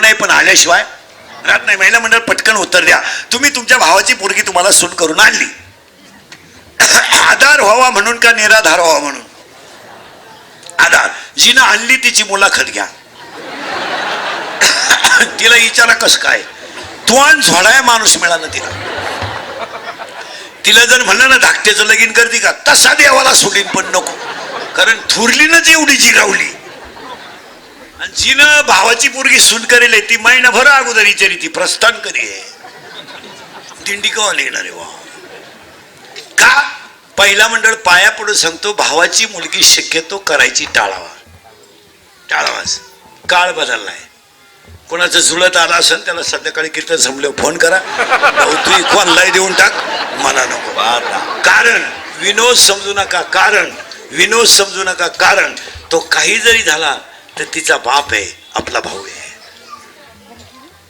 नये पण आल्याशिवाय राहत नाही. महिला मंडळ पटकन उत्तर द्या. तुम्ही तुमच्या भावाची पोरगी तुम्हाला सुन करून आणली. आधार व्हावा म्हणून का निराधार व्हावा म्हणून? आधार. जिनं आणली तिची मुलाखत घ्या. तिला विचारा कस काय? तुआन झोडाय माणूस मिळाला तिला. तिला जर म्हणलं ना धाकट्याचं लगीन करते का? तसा देवाला सोडीन पण नको. कारण थुरलीनच एवढी जिरावली. आणि जिनं भावाची पोरगी सून करेल ती महिनाभर अगोदर विचारी ती प्रस्थान करी दिंडी कवा येणार आहे वा का? पहिला मंडळ पाया पडून सांगतो भावाची मुलगी शक्यतो करायची टाळावा. टाळावाच. काळ बदललाय. कोणाचं जुळत आलं असेल त्याला संध्याकाळी कीर्तन जमले फोन करा. भाऊ तू कोणलाही देऊन टाक. मला नको. कारण विनोद समजू नका. कारण विनोद समजू नका. कारण तो काही जरी झाला तर तिचा बाप आहे आपला भाऊ आहे.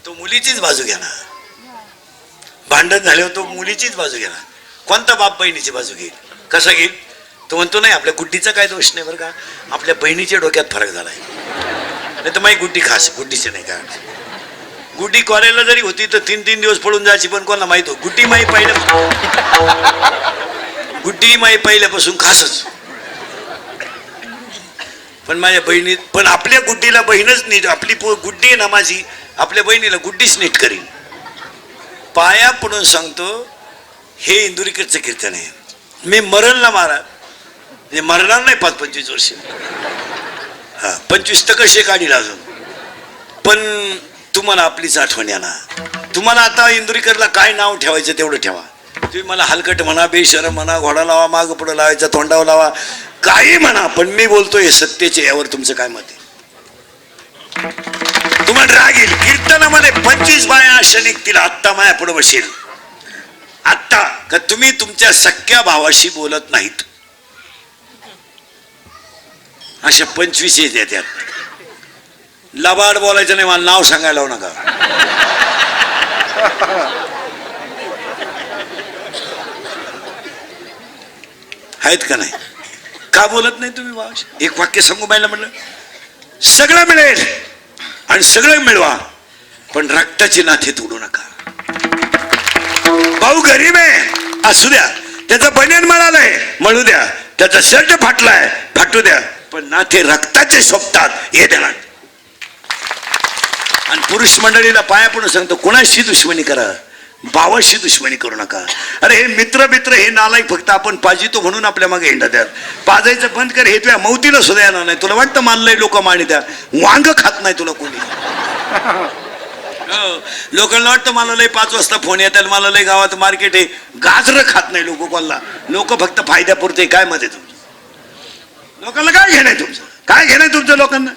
तो मुलीचीच बाजू घेणार. भांडण झाल्यावर तो मुलीचीच बाजू घेणार. कोणता बाप बहिणीची बाजू घेईल? कसा घेईल? तो म्हणतो नाही आपल्या गुड्डीचा काय दोष नाही बरं का? आपल्या बहिणीच्या डोक्यात फरक झालाय. नाही तर माही गुड्डी खास गुड्डीचे नाही का? गुड्डी कॉलेजला जरी होती तर तीन तीन दिवस पडून जायची पण कोणाला माहीत हो गुड्डी माई पहिल्या गुड्डी माई पहिल्यापासून खासच. पण माझ्या बहिणी पण आपल्या गुड्डीला बहीणच नीट आपली गुड्डी आहे ना माझी आपल्या बहिणीला गुड्डीच नीट करीन. पाया पडून सांगतो हे इंदुरीकरचं कीर्तन आहे. मी मरणला मारा म्हणजे मरणार नाही पाच पंचवीस वर्ष. हा पंचवीस तर कसे काढील अजून? पण तुम्हाला आपलीच आठवण येणार तुम्हाला आता इंदुरीकरला काय नाव ठेवायचं तेवढं ठेवा. तुम्ही मला हलकट म्हणा बेशरम म्हणा घोडा लावा माग पुढं लावायचा तोंडावर लावा. काही म्हणा पण मी बोलतोय सत्तेचे यावर तुमचं काय मत आहे? तुम्हाला राग येईल. कीर्तनामध्ये पंचवीस बाया अशा निघतील आत्ता माया पुढे बसेल. आत्ता का तुम्ही तुमच्या सख्या भावाशी बोलत नाहीत? अशा पंचवीस येत त्यात. लबाड बोलायचं नाही मला नाव सांगायला लावू नका. आहेत का नाही? का बोलत नाही तुम्ही भावाशी? एक वाक्य सांगू बायला म्हणलं सगळं मिळेल आणि सगळं मिळवा पण रक्ताची नाथे तोडू नका. भाऊ गरीब आहे असू द्या त्याचं बनियन मिळालंय म्हणू द्या त्याचा शर्ट फाटलाय फाटू द्या पण नाते रक्ताचे शोभतात हे द्या आणि पुरुष मंडळीला पाया पडून सांगतो कोणाशी दुश्मनी करा? भावाशी दुश्मनी करू नका. अरे हे मित्र मित्र हे नालायक फक्त आपण पाजितो म्हणून आपल्या मागे हिंडा द्या पाजायचं बंद कर हे तुझ्या मौतीला सुद्धा येणार नाही. तुला वाटतं मानलंय लोक माणी द्या वांग खात नाही तुला कोणी. हो. लोकांना वाटतं मला लय पाच वाजता फोन येतात मला लय गावात मार्केट आहे. गाजरं खात नाही लोक कोणला. लोक फक्त फायद्यापुरते काय मध्ये तुमचं? लोकांना काय घेणं आहे तुमचं? काय घेणं आहे तुमचं लोकांना?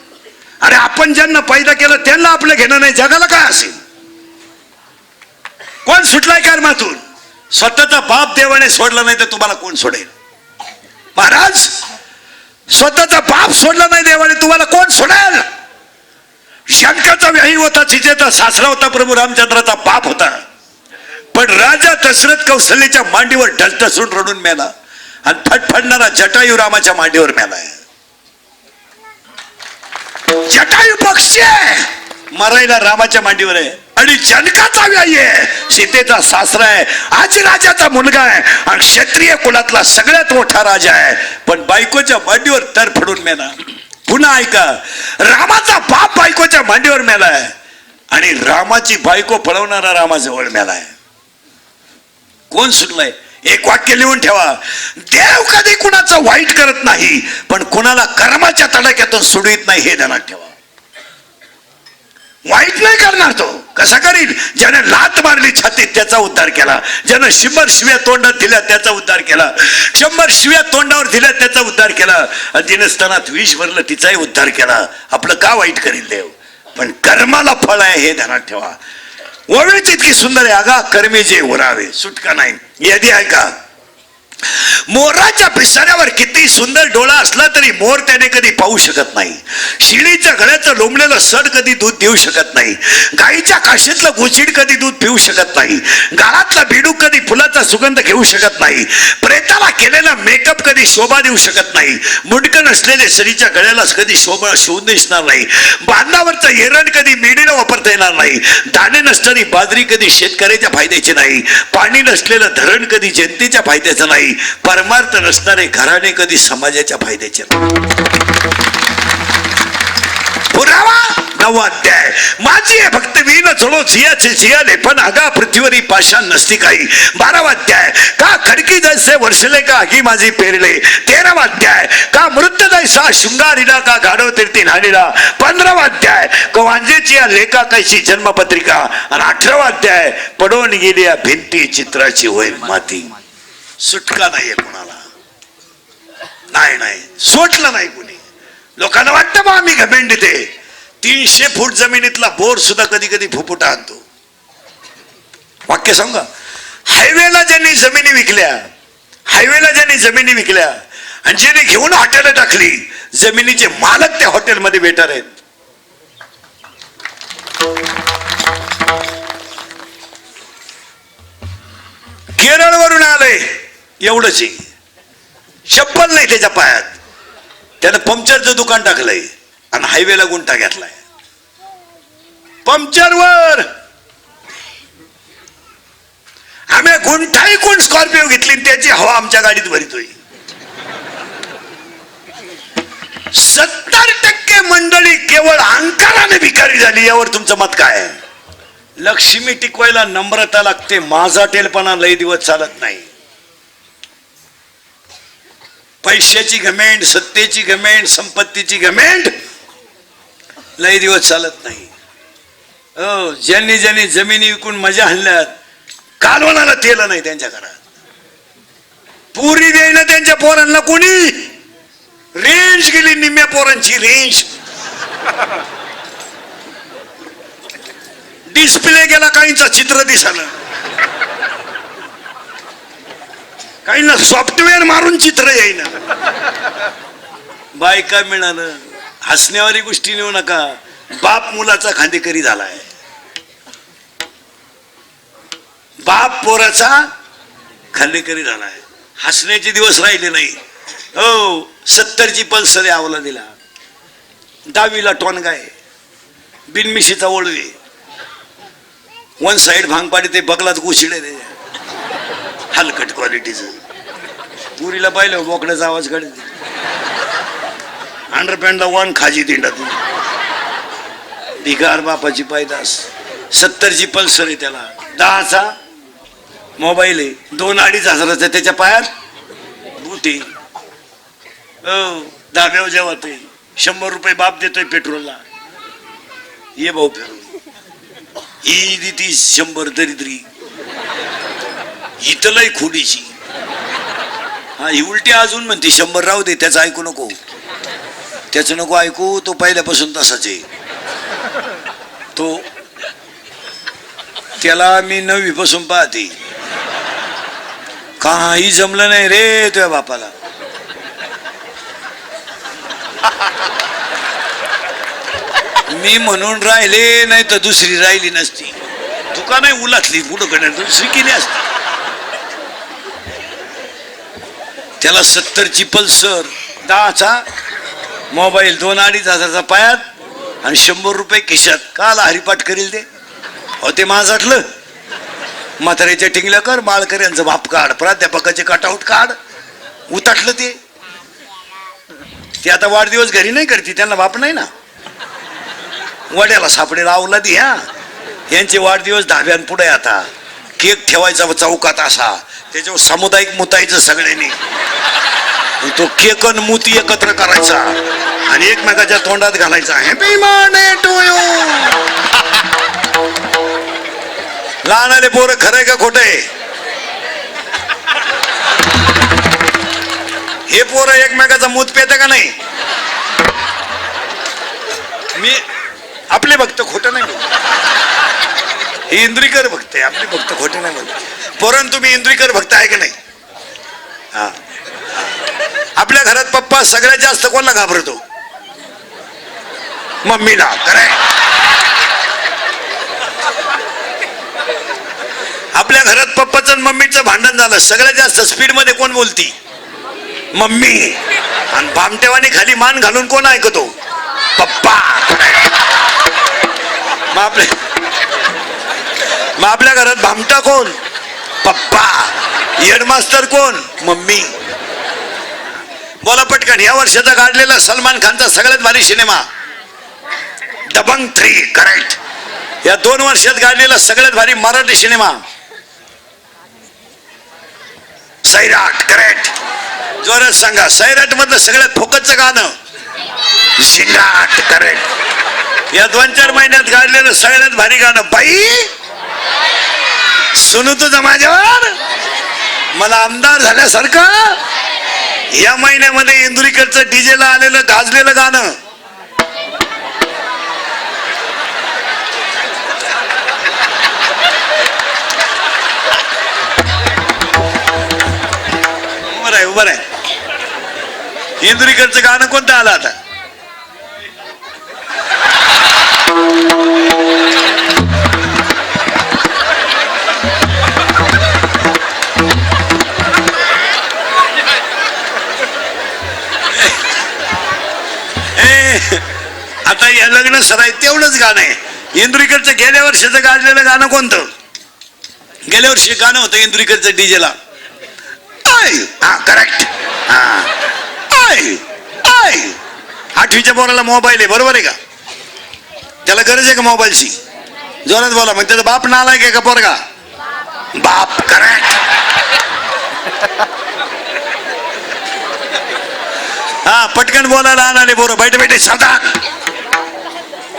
अरे आपण ज्यांना पैदा केलं त्यांना आपलं घेणं नाही जगाला काय असेल? कोण सुटलाय कर्मातून? स्वतःचा बाप देवाने सोडला नाही तर तुम्हाला कोण सोडेल? महाराज स्वतःचा बाप सोडला नाही देवाने तुम्हाला कोण सोडेल? शंकाचा व्याही होता चिजेचा सासरा होता प्रभू रामचंद्राचा बाप होता. पण राजा दशरथ कौशल्याच्या मांडीवर ढलटसून रडून मेला आणि फटफडणारा जटायू रामाच्या मांडीवर मेलाय. जटायू पक्षी आहे. मरायला रामाच्या मांडीवर आहे. आणि जनकाचा व्यायी आहे. सीतेचा सासरा आहे. आज राजाचा मुलगा आहे. आणि क्षत्रिय कुलातला सगळ्यात मोठा राजा आहे. पण बायकोच्या मांडीवर तर फडून मेला. पुन्हा ऐका. रामाचा बाप बायकोच्या मांडीवर मेलाय आणि रामाची बायको पळवणारा रामाजवळ मेलाय कोण सुटलाय एक वाक्य लिहून ठेवा. देव कधी कुणाचं वाईट करत नाही पण कुणाला कर्माच्या तडाक्यातून सोडवित नाही हे ध्यानात ठेवा. वाईट नाही करणार तो. कसा करील ज्याने लात मारली छातीत त्याचा उद्धार केला. ज्यानं शंभर शिव्या तोंडात दिल्या त्याचा उद्धार केला. शंभर शिव्या तोंडावर दिल्या त्याचा उद्धार केला. आणि तिने स्तनात विष भरलं तिचाही उद्धार केला. आपलं का वाईट करील देव? पण कर्माला फळ आहे हे ध्यानात ठेवा. ओवीच इतकी सुंदर आहे अगा कर्मी जे उरावे. सुटका नाही. यादी ऐका मोराच्या पिसाऱ्यावर किती सुंदर डोळा असला तरी मोर त्याने कधी पाहू शकत नाही. शिळीच्या गळ्याचं लोंबलेलं सड कधी दूध देऊ शकत नाही. गाईच्या काशीतलं गुचीड कधी दूध पिऊ शकत नाही. गाळातला बिडूक कधी फुलाचा सुगंध घेऊ शकत नाही. प्रेताला केलेला मेकअप कधी शोभा देऊ शकत नाही. मुंडक नसलेले स्त्रीच्या गळ्याला कधी शोभा शिवून दिसणार नाही. बांधावरचं एरण कधी मेडीला वापरता येणार नाही. दाणे नसणारी बाजरी कधी शेतकऱ्याच्या फायद्याची नाही. पाणी नसलेलं धरण कधी जनतेच्या फायद्याचं नाही. परमार्थ नसणारे घराणे कधी समाजाच्या फायद्याचे पुरावा नववा अध्याय. माझी आहे फक्त वीण चढो झियाचे झियाले पण आगा पृथ्वीवरी पाषाण नसती काही बारावा अध्याय. का खडकी जैसे वर्षले का आगी माझी पेरले? तेरावा अध्याय. का मृत जैसा शृंगारिला का गाढव तीर्थी नाडीला पंधरावा अध्याय. कवांजेची या लेखा कैशी जन्मपत्रिका. आणि अठरावा अध्याय. पडून गेली या भिंती चित्राची होय माती. सुटका नाहीये कोणाला. नाही नाही. सोडलं नाही कुणी. लोकांना वाटतं बा आम्ही घमेंडीत आहे तीनशे फूट जमिनीतला बोर सुद्धा कधी कधी फुफुटा आणतो. वाक्य सांगा. हायवेला ज्यांनी जमिनी विकल्या हायवेला ज्यांनी जमिनी विकल्या आणि ज्यांनी घेऊन हॉटेल टाकली जमिनीचे मालक त्या हॉटेलमध्ये बेटर आहेत. केरळवरून आलंय एवढंच आहे. चप्पल नाही त्याच्या पायात. त्यानं पंक्चरचं दुकान टाकलंय आणि हायवेला गुंठा घेतलाय. पंक्चरवर. आम्ही गुंठाही कोण स्कॉर्पिओ घेतली त्याची हवा आमच्या गाडीत भरितोय. सत्तर टक्के मंडळी केवळ अंकाराने भिकारी झाली यावर तुमचं मत काय लक्ष्मी टिकवायला नम्रता लागते माझा टेलपणा लय दिवस चालत नाही. पैशाची घमेंड सत्तेची घमेंड संपत्तीची घमेंड लई दिवस चालत नाही. हो ज्यांनी ज्यांनी जमिनी विकून मजा हल्ल्यात कालवणाला तेल नाही त्यांच्या घरात. पुरी देईना त्यांच्या पोरांना कोणी? रेंज गेली निम्म्या पोरांची रेंज. डिस्प्ले गेला काहींचा चित्र दिसाला. काहींना सॉफ्टवेअर मारून चित्र येईना बायका मिळालं. हसण्यावारी गोष्टी नेऊ नका. बाप मुलाचा खांदेकरी झालाय. बाप पोराचा खांदेकरी झालाय. हसण्याचे दिवस राहिले नाही. हो सत्तरची पल्सर आवला दिला. दहावीला टोनगाय. बिनमिशीचा ओळवी. वन साइड भांगपाडी ते बगलात घुशिडे हलकट क्वालिटीचं पुरीला पाहिलं बोकड्याचा आवाज काढत अंडरपॅन्टला वन खाजी दिंडा तू भिकार बापाची पायदास. सत्तरची पल्सर आहे त्याला. दहाचा मोबाईल आहे. दोन अडीच हजाराचा त्याच्या पायात. बुटी हो जेव्हा ते शंभर रुपये बाप देतोय पेट्रोलला. ये भाऊ फिरून. ही देती शंभर दरिद्री. इथलंय खुडीशी हा ही उलटी अजून म्हणते शंभर राहू दे त्याचं ऐकू नको. त्याचं नको ऐकू तो पहिल्यापासून तसाच आहे. तो त्याला मी नवीपासून पाहते. काही जमलं नाही रे तुझ्या बापाला. मी म्हणून राहिले नाही तर दुसरी राहिली नसती. तुका नाही उलातली पुढं कडे दुसरी केली असती. त्याला सत्तरची पल्सर. दहाचा. मोबाईल दोन अडीच हजारचा पायात आणि शंभर रुपये खिशात. काल हरिपाठ करील ते? हो ते माझाटलं म्हाताऱ्याच्या टिंगल्या कर माळकर यांचं बाप काढ प्राध्यापकाचे कटआउट काढ. उताटलं ते. ते आता वाढदिवस घरी नाही करते त्यांना बाप नाही ना? वड्याला सापडे लावला दी ह्या यांचे वाढदिवस धाब्यान पुढे आता. केक ठेवायचा चौकात असा. त्याच्यावर सामुदायिक मुतायचं सगळ्यांनी. तो केकन मुती एकत्र करायचा. आणि एकमेकाच्या तोंडात घालायचा. हॅपी बर्थडे टू यू लहान आले पोरं खरंय का खोट आहे? हे पोरं एकमेकाचा मूत पेत का नाही? मी आपले भक्त खोटं नाही ही इंद्रिकर भक्त आहे आपली भक्त खोटे नाही बोलत. परंतु मी इंद्रिकर भक्त आहे की नाही? हा. आपल्या घरात पप्पा सगळ्यात जास्त कोणाला घाबरतो? मम्मीला खरंय? आपल्या घरात पप्पाचं आणि मम्मीचं भांडण झालं सगळ्यात जास्त स्पीडमध्ये कोण बोलती? मम्मी. आणि भामटेवाने खाली मान घालून कोण ऐकतो? पप्पा. मग आपल्या मग आपल्या घरात भामटा कोण? पप्पा. हेडमास्तर कोण? मम्मी. बोला पटकन या वर्षाचा काढलेला सलमान खानचा सगळ्यात भारी सिनेमा. दबंग थ्री करेक्ट या दोन वर्षात काढलेला सगळ्यात भारी मराठी सिनेमा. सैराट करेक्ट जोरात सांगा सैराट मधलं सगळ्यात फोकसचं गाणं. झिंगाट करेक्ट या दोन चार महिन्यात काढलेलं सगळ्यात भारी गाणं बाई. सुनू तुझं माझ्यावर? मला आमदार झाल्यासारखं? या महिन्यामध्ये इंदुरीकडचं डीजेला आलेलं गाजलेलं गाणं. उभं आहे उभं आहे इंदुरीकडचं गाणं कोणतं आलं आता? आता या लग्न सराय तेवढंच गाणं आहे. इंदुरीकडचं गेल्या वर्षीचं गाजलेलं गाणं कोणतं? गेल्या वर्षी गाणं होतं इंदुरीकडचं डीजेला. आय हा करेक्ट हा. आय आय आठवीच्या पोराला मोबाईल आहे बरोबर आहे का? त्याला गरज आहे का मोबाईलची जोरात बोला मग त्याचा बाप नालाय का पोरगा? बाप करेक्ट हा पटकन बोलायला आणाले बोर बैठे बैठे साधा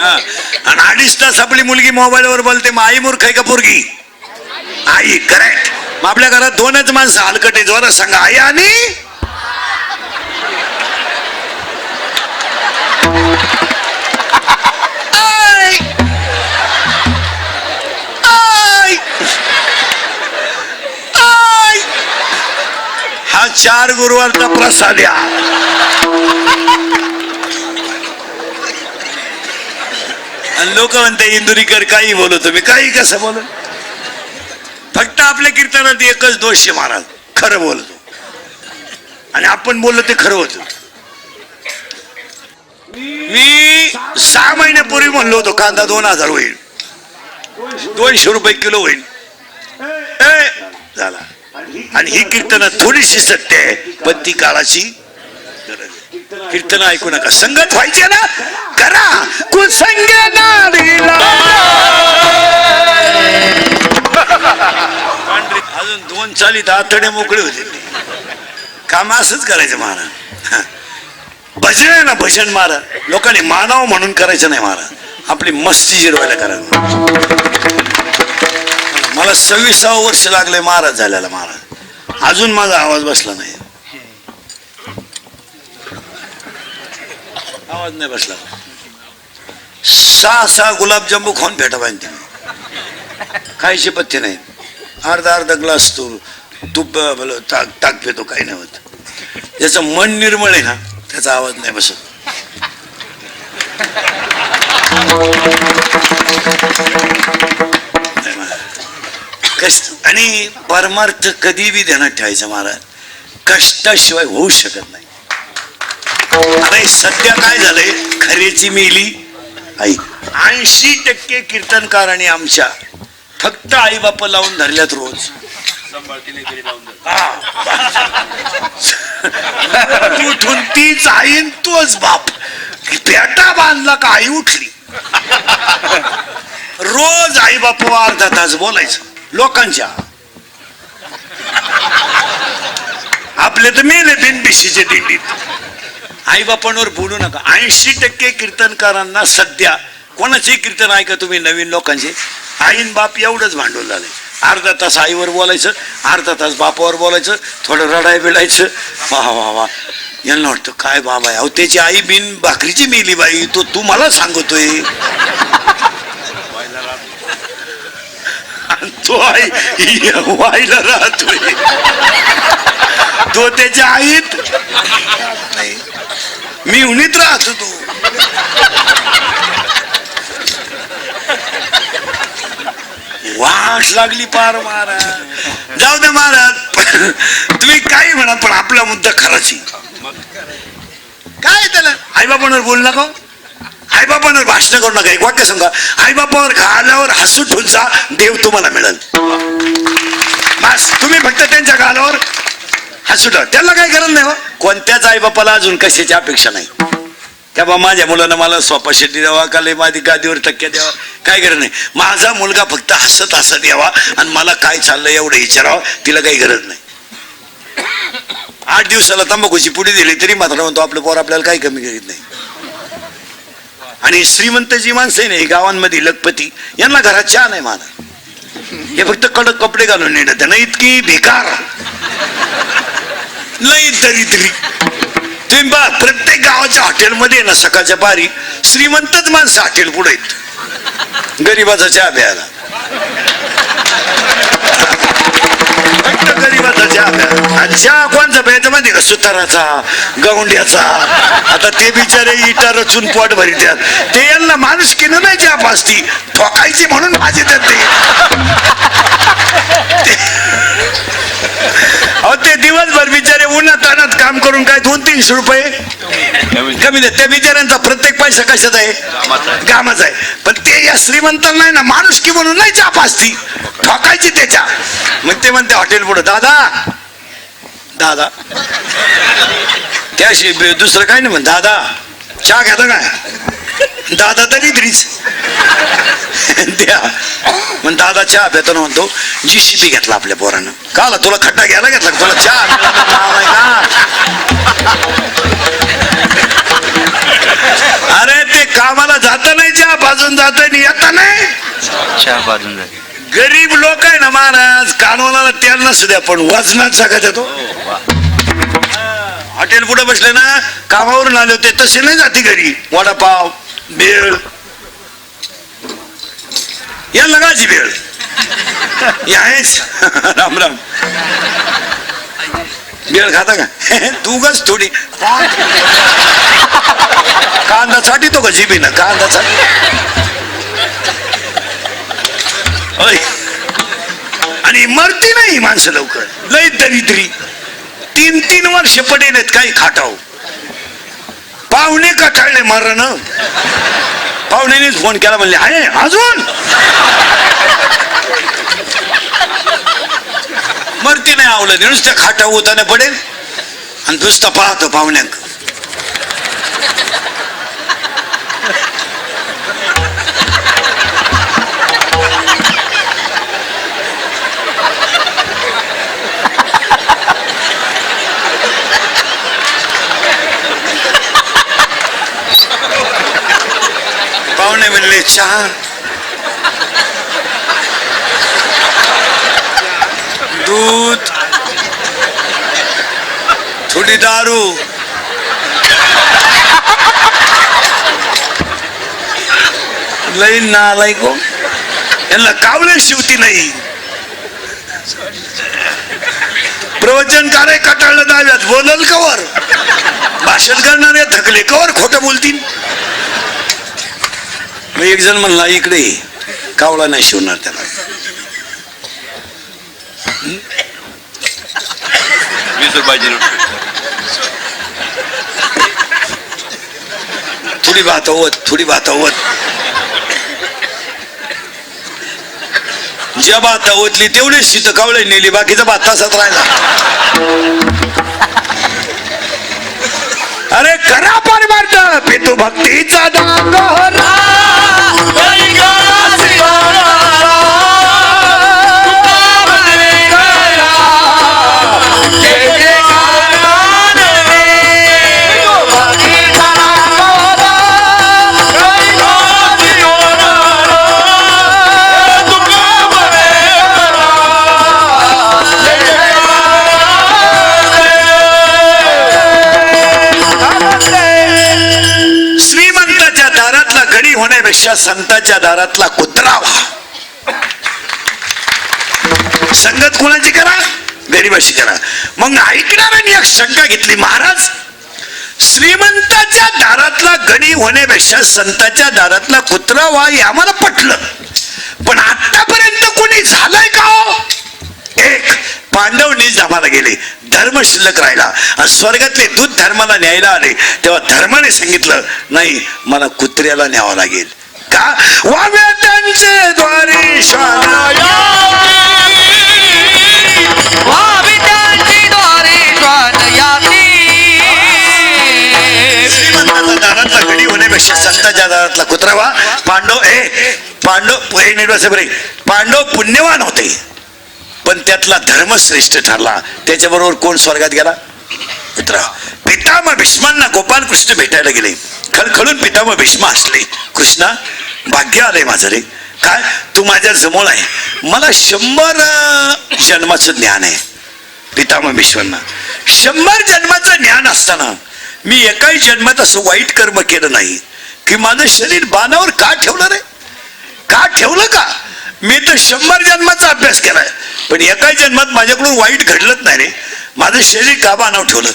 आणि अडीच तास आपली मुलगी मोबाईलवर बोलते मग आई मूर्ख आहे का पोरगी? आई करेक्ट मग आपल्या घरात दोनच माणसं हलकटे जोरात सांगा आई आणि? हा चार गुरुवारचा प्रसाद या. आणि लोक म्हणते इंदुरीकर काही बोलतो मी काही कसं बोलत फक्त आपल्या कीर्तनात एकच दोष महाराज. खरं बोलतो. आणि आपण बोललो ते खरं होत. मी सहा महिन्यापूर्वी म्हणलो होतो कांदा दोन हजार होईल. दोनशे रुपये किलो होईल. झाला. आणि ही कीर्तन थोडीशी सत्य आहे पण ती काळाची गरज कीर्तन ऐकू नका. संगत व्हायचे ना? करा. कुसंग अजून दोन चालीत आतडे मोकळे होते. काम असंच करायचं महाराज. भजन आहे ना भजन मारा लोकांनी मानावं म्हणून करायचं नाही महाराज. आपली मस्ती जिरवायला करा. मला सव्वीसावं वर्ष लागले महाराज झाल्याला महाराज. अजून माझा आवाज बसला नाही. आवाज नाही बसला. सहा सहा गुलाबजांबू खाऊन भेटा पाहिजे तुम्ही खायचे पथ्य नाही. अर्धा अर्धा ग्लास तू तूप ताक ताक पितो काही नाही होत. ज्याचं मन निर्मळ आहे ना त्याचा आवाज नाही बसत. कष्ट आणि परमार्थ कधी बी ध्यानात ठेवायचं महाराज कष्टाशिवाय होऊ शकत नाही. नाही सध्या काय झालंय? खरेची मेली? आई ऐंशी टक्के कीर्तनकारांनी आमच्या फक्त आई बाप लावून धरल्यात रोज. तू उठून तीच आई तोच बाप. पेटा बांधला का आई उठली? रोज आई बाप अर्धा तास बोलायचं. लोकांच्या. आपले तर मेले बिनबिशीचे दिंडीत. आई बापांवर बोलू नका. ऐंशी टक्के कीर्तनकारांना सध्या कोणाचे कीर्तन ऐका तुम्ही नवीन लोकांचे? आईन बाप एवढंच भांडवल झालंय. अर्धा तास आईवर बोलायचं अर्धा तास बापावर बोलायचं थोडं रडाय बिडायचं. वा वा वा. यांना वाटतं काय बाबा आहे? अहो त्याची आई बिन भाकरीची मेली बाई तो तू मला सांगतोय. तो आई व्हायला राहतोय. तो त्याच्या आईत. नाही. मी उन्हीत राहत होतो वाट लागली पार महाराज. जाऊ दे महाराज. तुम्ही काही म्हणा पण आपला मुद्दा खराच काय त्याला? आईबापांवर बोल नका हो. आईबापांवर भाषण करू नका. एक वाक्य सांगा. आईबापावर गाल्यावर हसू ठुलचा देव तुम्हाला मिळेल. बस. तुम्ही फक्त त्यांच्या गालावर हसू ठेवा. त्याला काही गरज नाही हो. कोणत्याच आईबापाला अजून कशाची अपेक्षा नाही? त्या बा माझ्या मुलानं मला सोपा शेट्टी द्यावा का लय माझी गादीवर टक्के द्यावा? काय गरज नाही. माझा मुलगा फक्त हसत हसत यावा आणि मला काय चाललंय एवढं विचारावं तिला काही गरज नाही. आठ दिवसाला तंबाखूची पुढे दिली तरी मात्र म्हणतो आपलं पोर आपल्याला काही कमी करीत नाही. आणि श्रीमंत जी माणसं आहे ना गावांमध्ये लखपती यांना घरात चहा नाही माना हे फक्त कडक कपडे घालून येणं त्यांना इतकी बेकार तरी तरी तुम्ही बा प्रत्येक गावाच्या हॉटेलमध्ये ना सकाळच्या पारी श्रीमंतच माणसं हॉटेल पुढे आहेत. गरीबाचा चहा प्यायला. फक्त गरीबाचा चहा प्यायला. आणि चहा कोणचा प्यायचा माहिती का? सुताराचा गवंड्याचा. आता ते बिचारे इटा रचून पोट भरित्यात. ते यांना माणूस किन नाही चहा पाचती ठोकायची म्हणून माझे ते. अहो ते दिवसभर बिचारे उन्हात तानात काम करून काय दोन तीनशे रुपये? कमी देत त्या बिचाऱ्यांचा प्रत्येक पैसा कशाचा आहे? कामाचा आहे. पण ते या श्रीमंतांना नाही ना माणूस की म्हणून नाही चहा पाचती ठोकायची त्याच्या. मग ते म्हणते हॉटेल पुढे. दादा दादा. त्याशी दुसरं काय नाही म्हण दादा चहा घेता काय दादा तरी द्रीच द्या मग दादा चहा पिताना म्हणतो जी सी पी घेतला आपल्या पोरानं. काला तुला खड्डा घ्यायला घेतला का? तुला चहा मिळाला नाव आहे का? अरे ते कामाला जात नाही चहा पाजून जात नाही येता नाही. चहा पाजून झाली गरीब लोक आहे ना महाराज कानवाला तेल नसू द्या पण वजनात सगळ्यात येतो हॉटेल पुढे बसले ना कामावरून आले होते तसे नाही जाते घरी. वडापाव बेळ या लगाची भेळ हे आहेच. राम राम. बेळ खाता का? तू थोडी. कांदा साठी तो का जिबीनं? कांदा साठी आणि मरती नाही माणसं लवकर. लय दरिद्री. तीन तीन वर्ष पडेल काही खाटाव पाहुणे कटाळले मारण? पाहुण्यानेच फोन केला म्हणले आहे अजून? मरती नाही आवलं नुसत्या खाटा उताने पडेल आणि नुसतं पाहतो पाहुण्यांक. म्हणले चहा दूध। थोडी दारू। लई नालाय को हो। यांना कावळे शिवती नाही। प्रवचनकार कटाळलं दाव्यात बोलल कवर। भाषण करणारे थकले कवर खोटं बोलतील। मग एक जण म्हणला इकडे. कावळा नाही शिवणार त्याला. थोडी भात होत थोडी भात होत ज्या भात ओतली तेवढीच शीत कावळे नेली बाकीचा भात तसाच राहिला. अरे करा परमार्थ पितू भक्तीचा डांगोरा पेक्षा संताच्या दारातला कुत्रा. व्हा संगत कुणाची करा? गरीबाशी करा. मग ऐकणाऱ्यांनी एक शंका घेतली महाराज. श्रीमंताच्या दारातला गणी होण्यापेक्षा संताच्या दारातला कुत्रा व्हा हे आम्हाला पटलं. पण आतापर्यंत कोणी झालंय का हो? एक पांडव नीच गेले. धर्म शिल्लक राहिला. आणि स्वर्गातले दूध धर्माला न्यायला आले. तेव्हा धर्माने सांगितलं नाही मला कुत्र्याला न्यावं लागेल. का? वाव्या त्यांचे द्वारे दारातला होण्यापेक्षा संताच्या दारातला पांडव ए पांडव पांडव पुण्यवान होते. पण त्यातला धर्म श्रेष्ठ ठरला. त्याच्याबरोबर कोण स्वर्गात गेला? मित्रा पितामह भीष्मांना गोपाल कृष्ण भेटायला गेले. खळखळून पितामह भीष्म असले कृष्णा भाग्य आलंय माझं रे. काय? तू माझ्या जमोळ आहे. मला शंभर जन्माचं ज्ञान आहे. पितामह भीष्मांना शंभर जन्माचं ज्ञान असताना मी एकाही जन्मात असं वाईट कर्म केलं नाही. की माझं शरीर बाणावर का ठेवलं रे? का ठेवलं का? मी तर शंभर जन्माचा अभ्यास केलाय. पण एकाही जन्मात माझ्याकडून वाईट घडलंच नाही रे. माझं शरीर का बाणाव ठेवलं.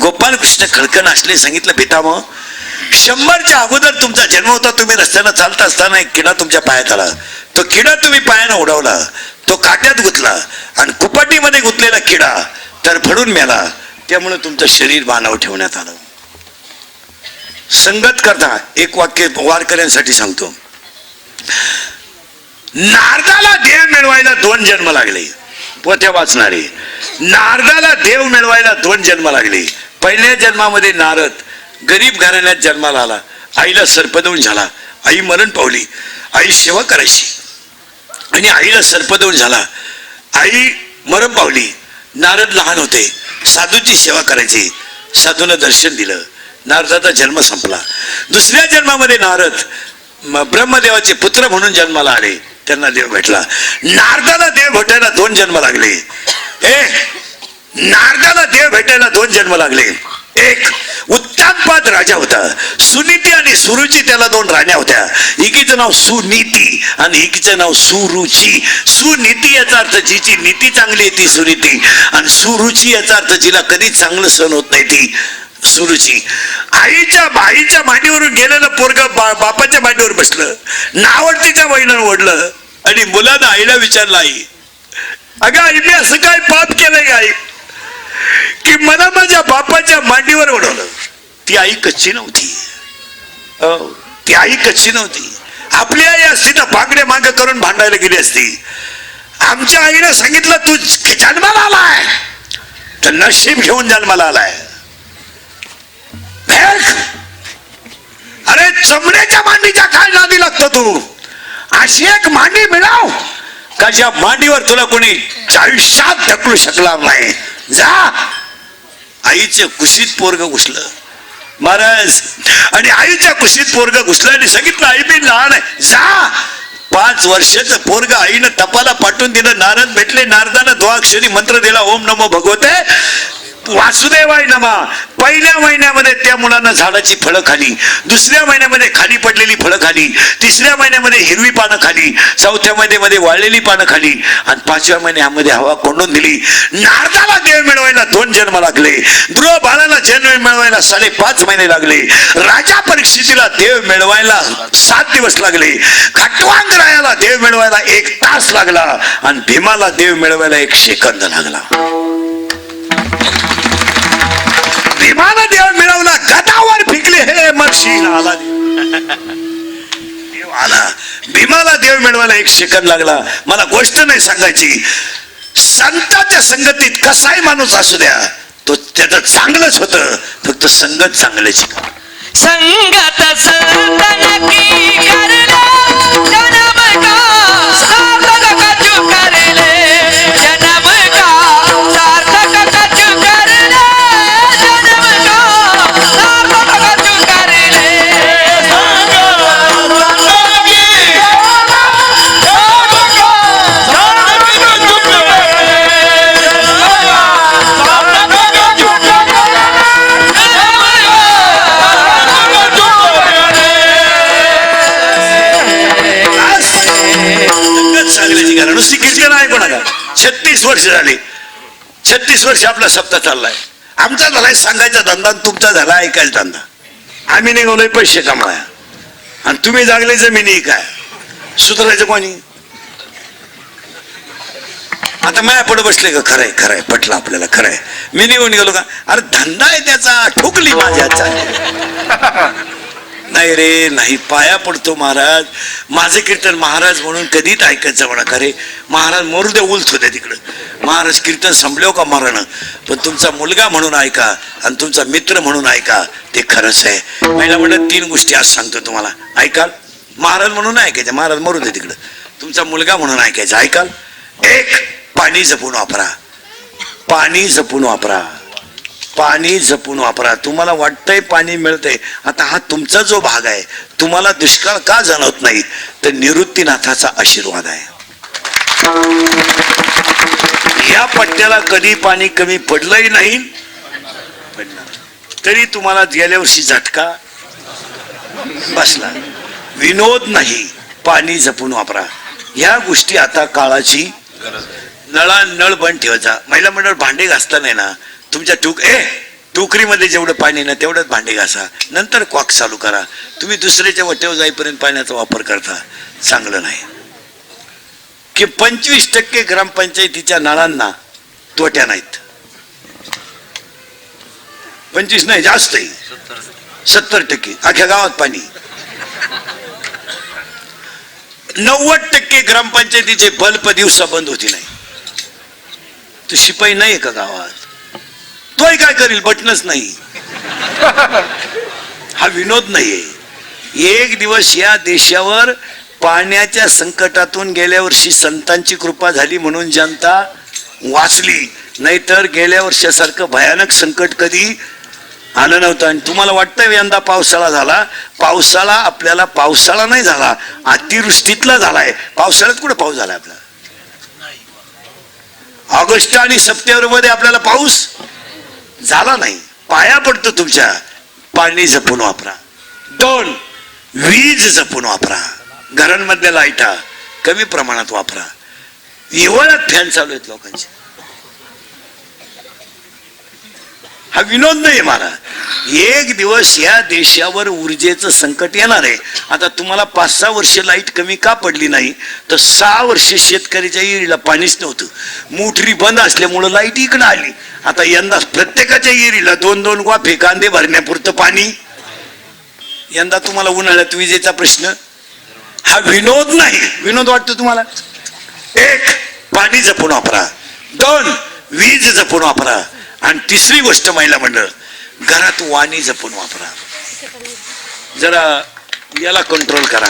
गोपाल कृष्ण खळकण असले सांगितलं पितामह शंभरच्या अगोदर तुमचा जन्म होता तुम्ही रस्त्यानं चालत असताना एक किडा तुमच्या पायात आला. तो किडा तुम्ही पायानं उडवला. तो काट्यात गुतला आणि कुपाटीमध्ये गुतलेला किडा तर फडून मेला. त्यामुळे तुमचं शरीर बाणाव ठेवण्यात आलं. संगत करता एक वाक्य वारकऱ्यांसाठी सांगतो. नारदाला देव मिळवायला दोन जन्म लागले. पोथ्या वाचणारे. नारदाला देव मिळवायला दोन जन्म लागले. पहिल्या जन्मामध्ये नारद गरीब घराण्यात जन्माला आला. आईला सर्पदवून झाला. आई मरण पावली. आई सेवा करायची. आणि आईला सर्पदवून झाला. आई मरण पावली. नारद लहान होते. साधूची सेवा करायची. साधूनं दर्शन दिलं. नारदाचा जन्म संपला. दुसऱ्या जन्मामध्ये नारद म- ब्रह्मदेवाचे पुत्र म्हणून जन्माला आले. त्यांना देव भेटला. नारदाला देव भेटायला दोन जन्म लागले. ए नारदाला देव भेटायला दोन जन्म लागले. एक उत्तानपाद राजा होता. सुनीती आणि सुरुची त्याला दोन राण्या होत्या. एकीचं नाव सुनीती आणि एकीचं नाव सुरुची. सुनीती याचा अर्थ जिची नीती चांगली आहे ती सुनीती. आणि सुरुची याचा अर्थ जिला कधी चांगलं सण होत नाही ती सुरुची. आईच्या बाईच्या मांडीवरून गेलेलं पोरग बापाच्या मांडीवर बसलं. नावडतीच्या वहिनं ओढलं. आणि मुलानं आईला विचारला आई अगं आई मी असं काय पाप केलंय का आई? की मला माझ्या बापाच्या मांडीवर ओढवलं. ती आई कच्ची नव्हती. ती आई कच्ची नव्हती. आपली आई असती तर बांगडे माग करून भांडायला गेली असती. आमच्या आईने सांगितलं तू जन्माला आलाय. तर नशीब घेऊन जन्माला आलाय. अरे चमड्याच्या मांडीच्या काय नादी लागतो तू? अशी एक मांडी मिळाव का ज्या मांडीवर तुला कोणी आयुष्यात ढकलू शकणार नाही? जा. आईचं कुशीत पोरग घुसलं. महाराज आणि आईच्या कुशीत पोरग घुसलं आणि सांगितलं आई मी लहान आहे. जा. पाच वर्षाचं पोरग आईनं तपाला पाठवून दिलं. नारद भेटले नारदानं द्वाक्षरी मंत्र दिला. ओम नमो भगवते. वासुदेवाय नमा. पहिल्या महिन्यामध्ये त्या मुलानं झाडाची फळं खाली दुसऱ्या महिन्यामध्ये खाली पडलेली फळं खाली तिसऱ्या महिन्यामध्ये हिरवी पानं खाली चौथ्या महिन्यामध्ये वाळलेली पानं खाली आणि पाचव्या महिन्यामध्ये हवा कोंडून दिली. नारदाला देव मिळवायला दोन जन्म लागले. ध्रुव बाळाला जन्म मिळवायला साडेपाच महिने लागले. राजा परीक्षितीला देव मिळवायला सात दिवस लागले. खटवांग रायाला देव मिळवायला एक तास लागला आणि भीमाला देव मिळवायला एक सेकंद लागला. भीमाला देव मिळवला गदावर फिकले हे मर्शी आला. देव आला. भीमाला देव मिळवायला एक सेकंद लागला. मला गोष्ट नाही सांगायची. संताच्या संगतीत कसाही माणूस असू द्या तो त्याचं चांगलंच होतं. फक्त संगत चांगल्याची संगत संतन छत्तीस वर्ष झाली. छत्तीस वर्ष आपला सप्ताह चाललाय. आमचा झालाय सांगायचा धंदा तुमचा झाला ऐकायचा धंदा. आम्ही निघालोय पैसे कमाया. आणि तुम्ही जागले जमिनी काय? सुधारायचं कोणी? आता माया पुढे बसले का खरंय खरंय पटलं आपल्याला खरंय. मी निघून गेलो का? अरे धंदा आहे त्याचा ठोकली माझ्या नाही रे नाही पाया पडतो महाराज. माझं कीर्तन महाराज म्हणून कधीच ऐकायचं म्हणा खरे महाराज मरू द्या उलथ होत्या तिकडं. महाराज कीर्तन संपलो का मरण? पण तुमचा मुलगा म्हणून ऐका आणि तुमचा मित्र म्हणून ऐका ते खरंच आहे. महिला म्हणत तीन गोष्टी आज सांगतो तुम्हाला. ऐकाल? महाराज म्हणून ऐकायचं. महाराज मरू दे तिकडं. तुमचा मुलगा म्हणून ऐकायचं. ऐकाल? एक पाणी जपून वापरा. पाणी जपून वापरा. पाणी जपून वापरा. तुम्हाला वाटतंय पाणी मिळतंय. आता हा तुमचा जो भाग आहे तुम्हाला दुष्काळ का जाणवत नाही? तर निवृत्तीनाथाचा आशीर्वाद आहे. या पट्ट्याला कधी पाणी कमी पडलंही नाही पडणार. तरी तुम्हाला गेल्या वर्षी झटका बसला. विनोद नाही पाणी जपून वापरा. ह्या गोष्टी आता काळाची नळा नळ बंद ठेवायचा. महिला मंडळ भांडे घासता नाही ना तुमच्या टोक ए टोकरीमध्ये जेवढं पाणी ना तेवढंच भांडे घासा. नंतर क्वाक चालू करा. तुम्ही दुसऱ्याच्या वट्यावर जाईपर्यंत पाण्याचा वापर करता चांगलं नाही. की पंचवीस टक्के ग्रामपंचायतीच्या नळांना तोट्या नाहीत. पंचवीस नाही जास्त आहे. सत्तर टक्के. अख्ख्या गावात पाणी. नव्वद टक्के ग्रामपंचायतीचे बल्ब दिवसा बंद होती नाही. तो शिपाई नाही का गावात? तोय काय करील? बटनच नाही. हा विनोद नाहीये. एक दिवस या देशावर पाण्याच्या संकटातून गेल्या वर्षी संतांची कृपा झाली म्हणून जनता वाचली. नाहीतर गेल्या वर्षासारखं भयानक संकट कधी आलं नव्हतं. आणि तुम्हाला वाटतं यंदा पावसाळा झाला? पावसाळा आपल्याला पावसाळा नाही झाला. अतिवृष्टीतला झालाय. पावसाळ्यात कुठे पाऊस झाला आपला? ऑगस्ट आणि सप्टेंबरमध्ये आपल्याला पाऊस? झाला नाही. पाया पडतो तुमच्या. पाणी जपून वापरा. दोन वीज जपून वापरा. घरांमधल्या लाईटा कमी प्रमाणात वापरा. हिवाळ्यात फॅन चालू आहेत लोकांचे. हा विनोद नाही मला एक दिवस या देशावर ऊर्जेचं संकट येणार आहे. आता तुम्हाला पाच सहा वर्ष लाइट कमी का पडली नाही? तर सहा वर्ष शेतकऱ्याच्या विहिरीला पाणीच नव्हतं. मोटरी बंद असल्यामुळं लाइट इकडं आली. आता यंदा प्रत्येकाच्या विहिरीला दोन दोन वाफे कांदे भरण्यापुरतं पाणी. यंदा तुम्हाला उन्हाळ्यात विजेचा प्रश्न. हा विनोद नाही. विनोद वाटतो तुम्हाला? एक पाणी जपून वापरा. दोन वीज जपून वापरा. आणि तिसरी गोष्ट महिला मंडळ घरात वाणी जपून वापरा. जरा याला कंट्रोल करा.